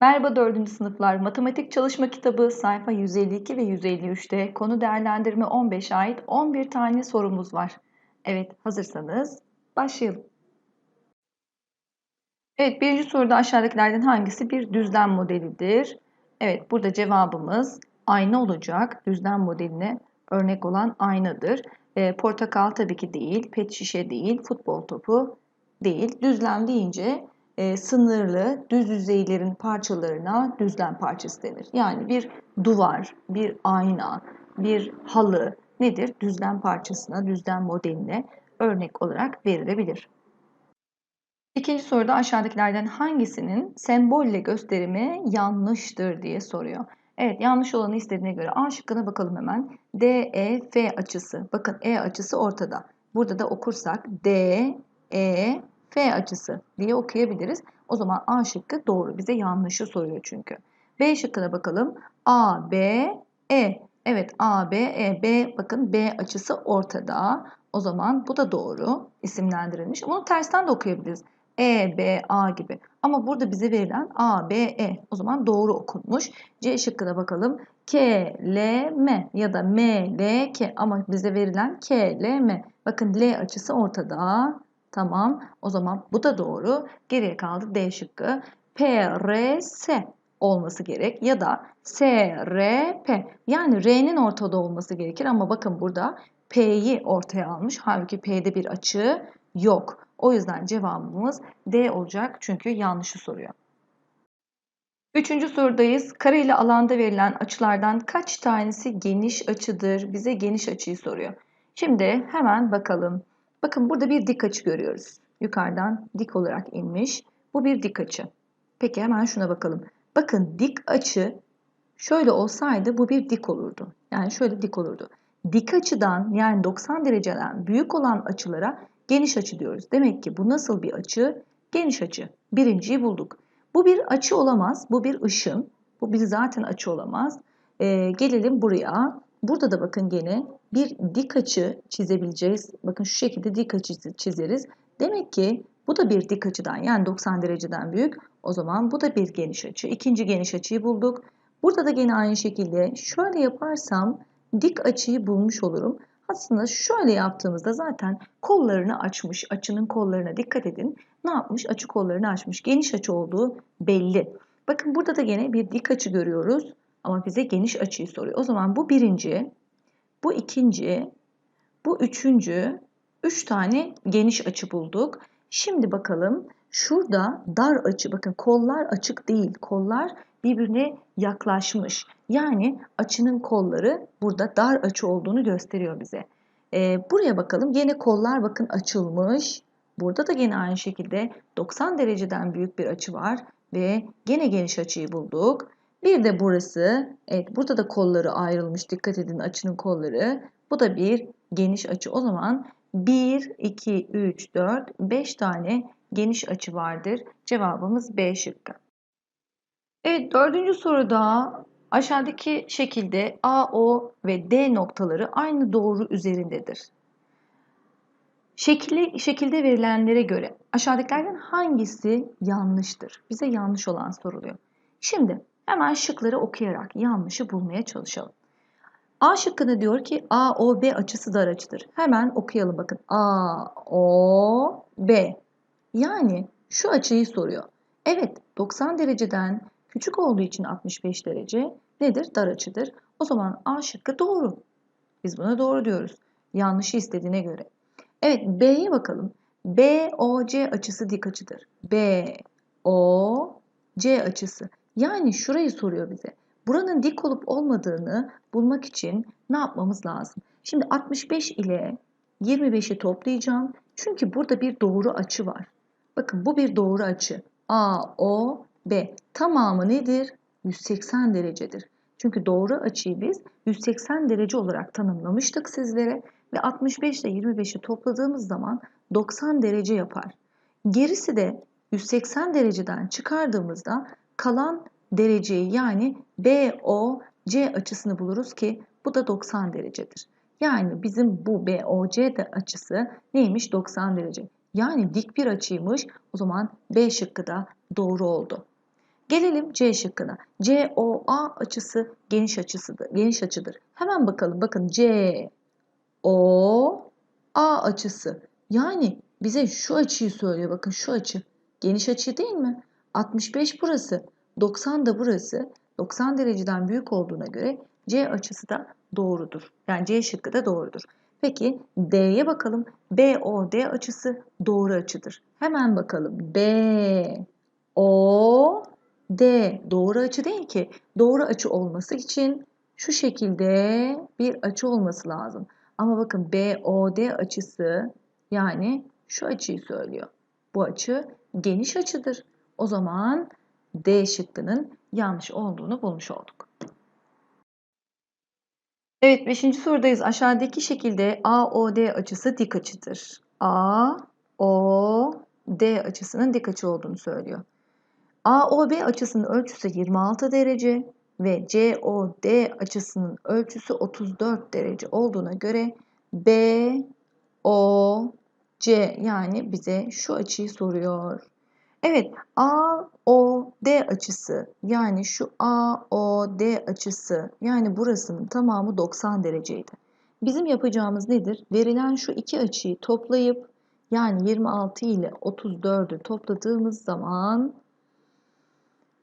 Merhaba 4. sınıflar. Matematik çalışma kitabı sayfa 152 ve 153'te konu değerlendirme 15'e ait 11 tane sorumuz var. Evet, hazırsanız başlayalım. Evet, birinci soruda aşağıdakilerden hangisi bir düzlem modelidir? Evet, burada cevabımız ayna olacak. Düzlem modeline örnek olan aynadır. E, portakal tabii ki değil, pet şişe değil, futbol topu değil. Düzlem deyince e, sınırlı düz yüzeylerin parçalarına düzlem parçası denir. Yani bir duvar, bir ayna, bir halı nedir? Düzlem parçasına, düzlem modeline örnek olarak verilebilir. İkinci soruda aşağıdakilerden hangisinin sembolle gösterimi yanlıştır diye soruyor. Evet yanlış olanı istediğine göre A şıkkına bakalım hemen. DEF açısı. Bakın E açısı ortada. Burada da okursak DE F açısı diye okuyabiliriz. O zaman A şıkkı doğru. Bize yanlışı soruyor çünkü. B şıkkına bakalım. A, B, E. Evet A, B, E. B bakın B açısı ortada. O zaman bu da doğru isimlendirilmiş. Bunu tersten de okuyabiliriz. E, B, A gibi. Ama burada bize verilen A, B, E. O zaman doğru okunmuş. C şıkkına bakalım. K, L, M ya da M, L, K. Ama bize verilen K, L, M. Bakın L açısı ortada. Tamam. O zaman bu da doğru. Geriye kaldı D şıkkı. P, R, S olması gerek ya da S, R, P. Yani R'nin ortada olması gerekir ama bakın burada P'yi ortaya almış. Halbuki P'de bir açı yok. O yüzden cevabımız D olacak çünkü yanlışı soruyor. Üçüncü sorudayız. Kareli alanda verilen açılardan kaç tanesi geniş açıdır? Bize geniş açıyı soruyor. Şimdi hemen bakalım. Bakın burada bir dik açı görüyoruz. Yukarıdan dik olarak inmiş. Bu bir dik açı. Peki hemen şuna bakalım. Bakın dik açı şöyle olsaydı bu bir dik olurdu. Yani şöyle dik olurdu. Dik açıdan yani 90 dereceden büyük olan açılara geniş açı diyoruz. Demek ki bu nasıl bir açı? Geniş açı. Birinciyi bulduk. Bu bir açı olamaz. Bu bir ışın. Bu bir zaten açı olamaz. Ee, gelelim buraya. Burada da bakın gene bir dik açı çizebileceğiz. Bakın şu şekilde dik açı çizeriz. Demek ki bu da bir dik açıdan yani 90 dereceden büyük. O zaman bu da bir geniş açı. İkinci geniş açıyı bulduk. Burada da gene aynı şekilde şöyle yaparsam dik açıyı bulmuş olurum. Aslında şöyle yaptığımızda zaten kollarını açmış. Açının kollarına dikkat edin. Ne yapmış? Açı kollarını açmış. Geniş açı olduğu belli. Bakın burada da gene bir dik açı görüyoruz. Ama bize geniş açıyı soruyor. O zaman bu birinci, bu ikinci, bu üçüncü, üç tane geniş açı bulduk. Şimdi bakalım şurada dar açı, bakın kollar açık değil, kollar birbirine yaklaşmış. Yani açının kolları burada dar açı olduğunu gösteriyor bize. Ee, buraya bakalım yine kollar bakın açılmış. Burada da yine aynı şekilde 90 dereceden büyük bir açı var ve gene geniş açıyı bulduk. Bir de burası. Evet burada da kolları ayrılmış. Dikkat edin açının kolları. Bu da bir geniş açı. O zaman 1, 2, 3, 4, 5 tane geniş açı vardır. Cevabımız B şıkkı. Evet dördüncü soruda aşağıdaki şekilde A, O ve D noktaları aynı doğru üzerindedir. Şekilli, şekilde verilenlere göre aşağıdakilerden hangisi yanlıştır? Bize yanlış olan soruluyor. Şimdi Hemen şıkları okuyarak yanlışı bulmaya çalışalım. A şıkkını diyor ki AOB açısı dar açıdır. Hemen okuyalım bakın. AOB. Yani şu açıyı soruyor. Evet 90 dereceden küçük olduğu için 65 derece nedir? Dar açıdır. O zaman A şıkkı doğru. Biz buna doğru diyoruz. Yanlışı istediğine göre. Evet B'ye bakalım. BOC açısı dik açıdır. BOC açısı. Yani şurayı soruyor bize. Buranın dik olup olmadığını bulmak için ne yapmamız lazım? Şimdi 65 ile 25'i toplayacağım. Çünkü burada bir doğru açı var. Bakın bu bir doğru açı. A, O, B. Tamamı nedir? 180 derecedir. Çünkü doğru açıyı biz 180 derece olarak tanımlamıştık sizlere ve 65 ile 25'i topladığımız zaman 90 derece yapar. Gerisi de 180 dereceden çıkardığımızda kalan dereceyi yani BOC açısını buluruz ki bu da 90 derecedir. Yani bizim bu BOC de açısı neymiş? 90 derece. Yani dik bir açıymış. O zaman B şıkkı da doğru oldu. Gelelim C şıkkına. COA açısı geniş açısıdır. Geniş açıdır. Hemen bakalım. Bakın C O A açısı. Yani bize şu açıyı söylüyor. Bakın şu açı. Geniş açı değil mi? 65 burası. 90 da burası. 90 dereceden büyük olduğuna göre C açısı da doğrudur. Yani C şıkkı da doğrudur. Peki D'ye bakalım. BOD açısı doğru açıdır. Hemen bakalım. B O D doğru açı değil ki. Doğru açı olması için şu şekilde bir açı olması lazım. Ama bakın BOD açısı yani şu açıyı söylüyor. Bu açı geniş açıdır. O zaman D şıkkının yanlış olduğunu bulmuş olduk. Evet 5. sorudayız. Aşağıdaki şekilde AOD açısı dik açıdır. AOD açısının dik açı olduğunu söylüyor. AOB açısının ölçüsü 26 derece ve COD açısının ölçüsü 34 derece olduğuna göre BOC yani bize şu açıyı soruyor. Evet AOD açısı yani şu AOD açısı yani burasının tamamı 90 dereceydi. Bizim yapacağımız nedir? Verilen şu iki açıyı toplayıp yani 26 ile 34'ü topladığımız zaman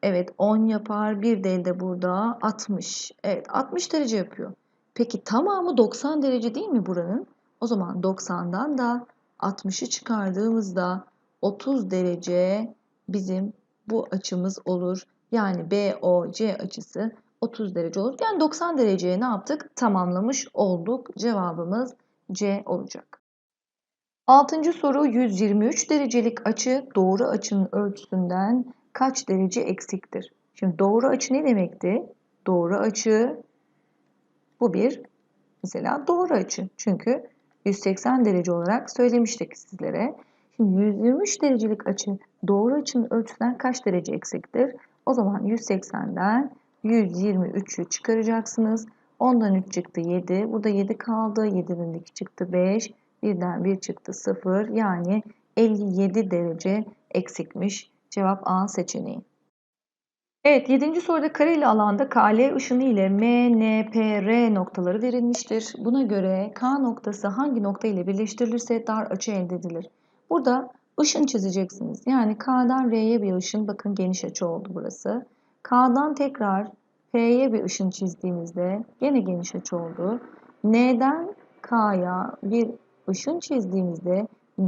evet 10 yapar. Bir de elde burada 60. Evet 60 derece yapıyor. Peki tamamı 90 derece değil mi buranın? O zaman 90'dan da 60'ı çıkardığımızda 30 derece bizim bu açımız olur. Yani BOC açısı 30 derece olur. Yani 90 dereceye ne yaptık? Tamamlamış olduk. Cevabımız C olacak. Altıncı soru 123 derecelik açı doğru açının ölçüsünden kaç derece eksiktir? Şimdi doğru açı ne demekti? Doğru açı bu bir mesela doğru açı. Çünkü 180 derece olarak söylemiştik sizlere. Şimdi 123 derecelik açı doğru açının ölçüsünden kaç derece eksiktir? O zaman 180'den 123'ü çıkaracaksınız. 10'dan 3 çıktı 7. Burada 7 kaldı. 7'den 2 çıktı 5. 1'den 1 çıktı 0. Yani 57 derece eksikmiş. Cevap A seçeneği. Evet 7. soruda kareli alanda KL ışını ile M, N, P, R noktaları verilmiştir. Buna göre K noktası hangi nokta ile birleştirilirse dar açı elde edilir. Burada ışın çizeceksiniz. Yani K'dan R'ye bir ışın. Bakın geniş açı oldu burası. K'dan tekrar P'ye bir ışın çizdiğimizde yine geniş açı oldu. N'den K'ya bir ışın çizdiğimizde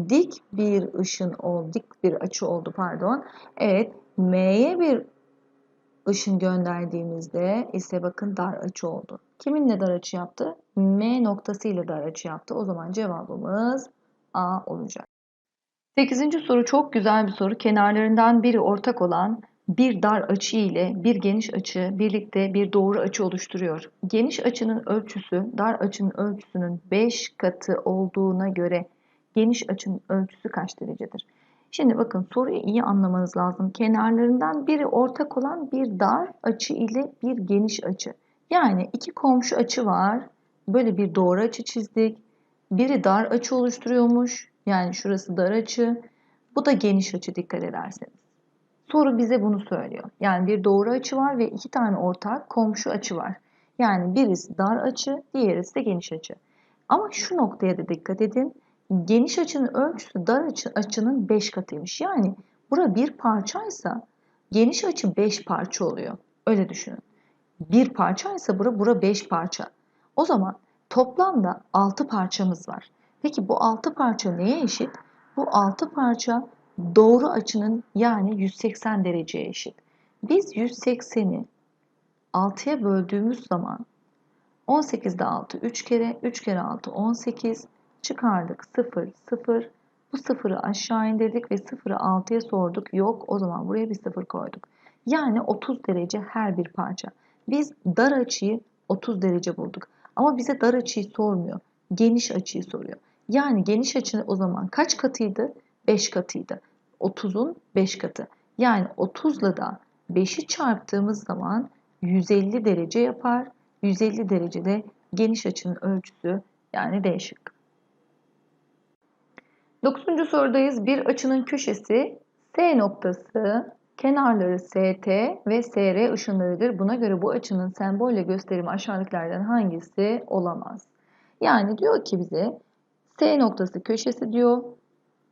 dik bir ışın oldu. Dik bir açı oldu pardon. Evet M'ye bir ışın gönderdiğimizde ise bakın dar açı oldu. Kiminle dar açı yaptı? M noktası ile dar açı yaptı. O zaman cevabımız A olacak. Sekizinci soru çok güzel bir soru. Kenarlarından biri ortak olan bir dar açı ile bir geniş açı birlikte bir doğru açı oluşturuyor. Geniş açının ölçüsü dar açının ölçüsünün 5 katı olduğuna göre geniş açının ölçüsü kaç derecedir? Şimdi bakın soruyu iyi anlamanız lazım. Kenarlarından biri ortak olan bir dar açı ile bir geniş açı. Yani iki komşu açı var. Böyle bir doğru açı çizdik. Biri dar açı oluşturuyormuş. Yani şurası dar açı. Bu da geniş açı dikkat ederseniz. Soru bize bunu söylüyor. Yani bir doğru açı var ve iki tane ortak komşu açı var. Yani birisi dar açı, diğerisi de geniş açı. Ama şu noktaya da dikkat edin. Geniş açının ölçüsü dar açı, açının 5 katıymış. Yani bura bir parçaysa geniş açı 5 parça oluyor. Öyle düşünün. Bir parçaysa bura bura 5 parça. O zaman toplamda 6 parçamız var. Peki bu 6 parça neye eşit? Bu 6 parça doğru açının yani 180 dereceye eşit. Biz 180'i 6'ya böldüğümüz zaman 18'de 6 3 kere, 3 kere 6 18 çıkardık 0 0. Bu sıfırı aşağı indirdik ve sıfırı 6'ya sorduk. Yok o zaman buraya bir sıfır koyduk. Yani 30 derece her bir parça. Biz dar açıyı 30 derece bulduk. Ama bize dar açıyı sormuyor. Geniş açıyı soruyor. Yani geniş açı o zaman kaç katıydı? 5 katıydı. 30'un 5 katı. Yani 30 ile da 5'i çarptığımız zaman 150 derece yapar. 150 derecede geniş açının ölçüsü yani D şıkkı. 9. sorudayız. Bir açının köşesi S noktası Kenarları ST ve SR ışınlarıdır. Buna göre bu açının sembolle gösterimi aşağıdakilerden hangisi olamaz? Yani diyor ki bize S noktası köşesi diyor.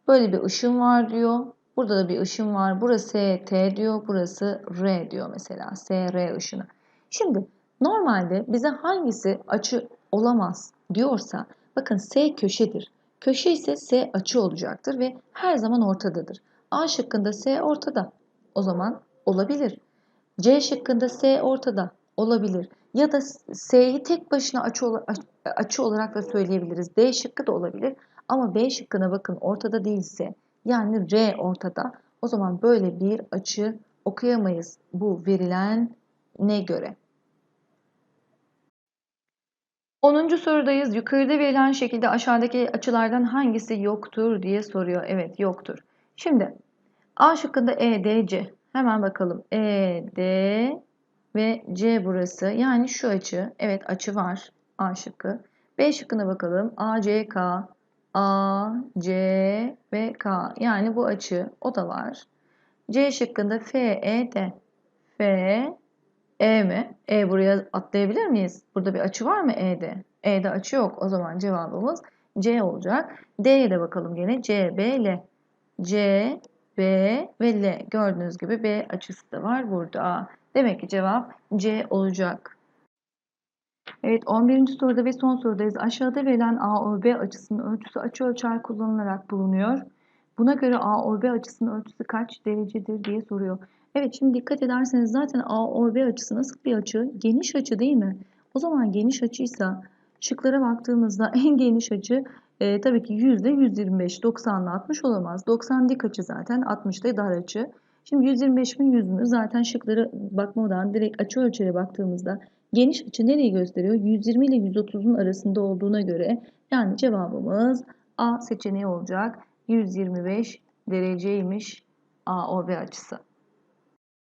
Böyle bir ışın var diyor. Burada da bir ışın var. Burası T diyor. Burası R diyor mesela. SR ışını. Şimdi normalde bize hangisi açı olamaz diyorsa bakın S köşedir. Köşe ise S açı olacaktır ve her zaman ortadadır. A şıkkında S ortada. O zaman olabilir. C şıkkında S ortada. Olabilir. Ya da S'yi tek başına açı, açı olarak da söyleyebiliriz. D şıkkı da olabilir. Ama B şıkkına bakın ortada değilse yani R ortada. O zaman böyle bir açı okuyamayız bu verilen ne göre. 10. sorudayız. Yukarıda verilen şekilde aşağıdaki açılardan hangisi yoktur diye soruyor. Evet yoktur. Şimdi A şıkkında EDC. Hemen bakalım. ED ve C burası. Yani şu açı. Evet açı var. A şıkkı. B şıkkına bakalım. ACK, AC ve K. Yani bu açı. O da var. C şıkkında FED. F, E mi? E buraya atlayabilir miyiz? Burada bir açı var mı E'de? E'de açı yok. O zaman cevabımız C olacak. D'ye de bakalım gene. C, B, L. C, B ve L. Gördüğünüz gibi B açısı da var burada. Demek ki cevap C olacak. Evet 11. soruda ve son sorudayız. Aşağıda verilen AOB açısının ölçüsü açı ölçer kullanılarak bulunuyor. Buna göre AOB açısının ölçüsü kaç derecedir diye soruyor. Evet şimdi dikkat ederseniz zaten AOB açısı nasıl bir açı? Geniş açı değil mi? O zaman geniş açıysa şıklara baktığımızda en geniş açı e, tabii ki yüzde 125, 90 ile 60 olamaz. 90 dik açı zaten, 60 da dar açı. Şimdi 125 mi 100 mü? Zaten şıkları bakmadan direkt açı ölçere baktığımızda geniş açı nereyi gösteriyor? 120 ile 130'un arasında olduğuna göre yani cevabımız A seçeneği olacak. 125 dereceymiş AOB açısı.